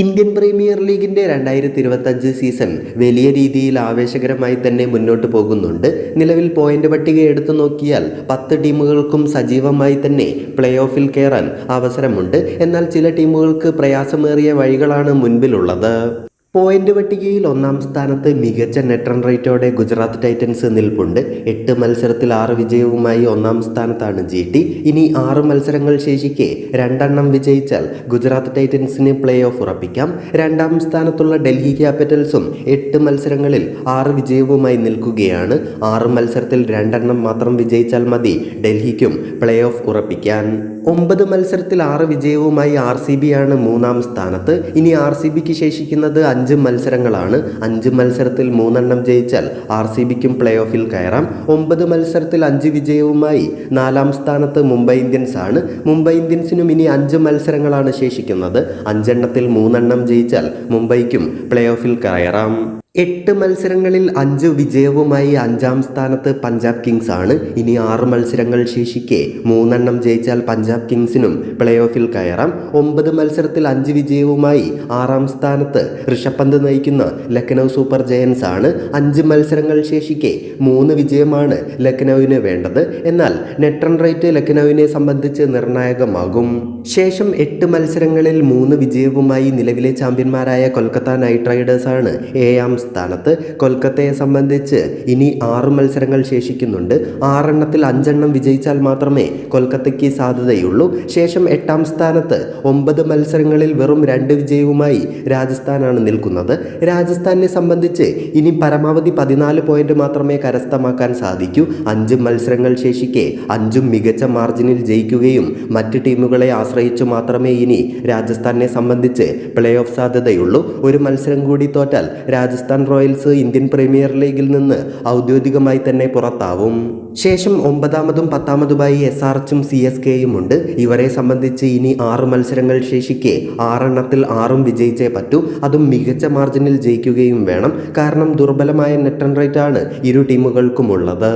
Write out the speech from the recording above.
Indian premier ലീഗിന്റെ രണ്ടായിരത്തി ഇരുപത്തഞ്ച് സീസൺ വലിയ രീതിയിൽ ആവേശകരമായി തന്നെ മുന്നോട്ട് പോകുന്നുണ്ട്. നിലവിൽ പോയിന്റ് പട്ടിക എടുത്തു നോക്കിയാൽ പത്ത് ടീമുകൾക്കും സജീവമായി തന്നെ പ്ലേ ഓഫിൽ കയറാൻ അവസരമുണ്ട്. എന്നാൽ ചില ടീമുകൾക്ക് പ്രയാസമേറിയ വഴികളാണ് മുൻപിലുള്ളത്. പോയിന്റ് പട്ടികയിൽ ഒന്നാം സ്ഥാനത്ത് മികച്ച നെറ്റ് റൺ റേറ്റോടെ ഗുജറാത്ത് ടൈറ്റൻസ് നിൽപ്പുണ്ട്. എട്ട് മത്സരത്തിൽ ആറ് വിജയവുമായി ഒന്നാം സ്ഥാനത്താണ് ജി ടി. ഇനി ആറ് മത്സരങ്ങൾ ശേഷിക്കെ രണ്ടെണ്ണം വിജയിച്ചാൽ ഗുജറാത്ത് ടൈറ്റൻസിന് പ്ലേ ഓഫ് ഉറപ്പിക്കാം. രണ്ടാം സ്ഥാനത്തുള്ള ഡൽഹി ക്യാപിറ്റൽസും എട്ട് മത്സരങ്ങളിൽ ആറ് വിജയവുമായി നിൽക്കുകയാണ്. ആറ് മത്സരത്തിൽ രണ്ടെണ്ണം മാത്രം വിജയിച്ചാൽ മതി ഡൽഹിക്കും പ്ലേ ഓഫ് ഉറപ്പിക്കാൻ. ഒമ്പത് മത്സരത്തിൽ ആറ് വിജയവുമായി ആർ സി ബി ആണ് മൂന്നാം സ്ഥാനത്ത്. ഇനി ആർ സി ബിക്ക് ശേഷിക്കുന്നത് അഞ്ച് മത്സരങ്ങളാണ്. അഞ്ച് മത്സരത്തിൽ മൂന്നെണ്ണം ജയിച്ചാൽ ആർ സി ബിക്കും പ്ലേ ഓഫിൽ കയറാം. ഒമ്പത് മത്സരത്തിൽ അഞ്ച് വിജയവുമായി നാലാം സ്ഥാനത്ത് മുംബൈ ഇന്ത്യൻസ് ആണ്. മുംബൈ ഇന്ത്യൻസിനും ഇനി അഞ്ച് മത്സരങ്ങളാണ് ശേഷിക്കുന്നത്. അഞ്ചെണ്ണത്തിൽ മൂന്നെണ്ണം ജയിച്ചാൽ മുംബൈക്കും പ്ലേ ഓഫിൽ കയറാം. എട്ട് മത്സരങ്ങളിൽ അഞ്ച് വിജയവുമായി അഞ്ചാം സ്ഥാനത്ത് പഞ്ചാബ് കിങ്സ് ആണ്. ഇനി ആറ് മത്സരങ്ങൾ ശേഷിക്കെ മൂന്നെണ്ണം ജയിച്ചാൽ പഞ്ചാബ് കിങ്സിനും പ്ലേ ഓഫിൽ കയറാം. ഒമ്പത് മത്സരത്തിൽ അഞ്ച് വിജയവുമായി ആറാം സ്ഥാനത്ത് ഋഷഭ് പന്ത് നയിക്കുന്ന ലക്നൗ സൂപ്പർ ജയൻസ് ആണ്. അഞ്ച് മത്സരങ്ങൾ ശേഷിക്കെ മൂന്ന് വിജയമാണ് ലക്നൌവിന് വേണ്ടത്. എന്നാൽ നെറ്റ് റൺ റേറ്റ് ലക്നൌവിനെ സംബന്ധിച്ച് നിർണായകമാകും. ശേഷം എട്ട് മത്സരങ്ങളിൽ മൂന്ന് വിജയവുമായി നിലവിലെ ചാമ്പ്യന്മാരായ കൊൽക്കത്ത നൈറ്റ് റൈഡേഴ്സാണ് ഏഴാം സ്ഥാനത്ത് കൊൽക്കത്തയെ സംബന്ധിച്ച് ഇനി ആറ് മത്സരങ്ങൾ ശേഷിക്കുന്നുണ്ട്. ആറെണ്ണത്തിൽ അഞ്ചെണ്ണം വിജയിച്ചാൽ മാത്രമേ കൊൽക്കത്തയ്ക്ക് സാധ്യതയുള്ളൂ. ശേഷം എട്ടാം സ്ഥാനത്ത് ഒമ്പത് മത്സരങ്ങളിൽ വെറും രണ്ട് വിജയവുമായി രാജസ്ഥാനാണ് നിൽക്കുന്നത്. രാജസ്ഥാനെ സംബന്ധിച്ച് ഇനി പരമാവധി പതിനാല് പോയിന്റ് മാത്രമേ കരസ്ഥമാക്കാൻ സാധിക്കൂ. അഞ്ച് മത്സരങ്ങൾ ശേഷിക്കെ അഞ്ചും മികച്ച മാർജിനിൽ ജയിക്കുകയും മറ്റ് ടീമുകളെ ആശ്രയിച്ചു മാത്രമേ ഇനി രാജസ്ഥാനെ സംബന്ധിച്ച് പ്ലേ ഓഫ് സാധ്യതയുള്ളൂ. ഒരു മത്സരം കൂടി തോറ്റാൽ രാജസ്ഥാൻ റോയൽസ് ഇന്ത്യൻ പ്രീമിയർ ലീഗിൽ നിന്ന് ഔദ്യോഗികമായി തന്നെ പുറത്താവും. ശേഷം ഒമ്പതാമതും പത്താമതുമായി എസ് ആർ എച്ചും സി എസ് കെയും ഉണ്ട്. ഇവരെ സംബന്ധിച്ച് ഇനി ആറ് മത്സരങ്ങൾ ശേഷിക്കെ ആറെണ്ണത്തിൽ ആറും വിജയിച്ചേ പറ്റൂ. അതും മികച്ച മാർജിനിൽ ജയിക്കുകയും വേണം. കാരണം ദുർബലമായ നെറ്റ് റൺ റേറ്റ് ആണ് ഇരു ടീമുകൾക്കുമുള്ളത്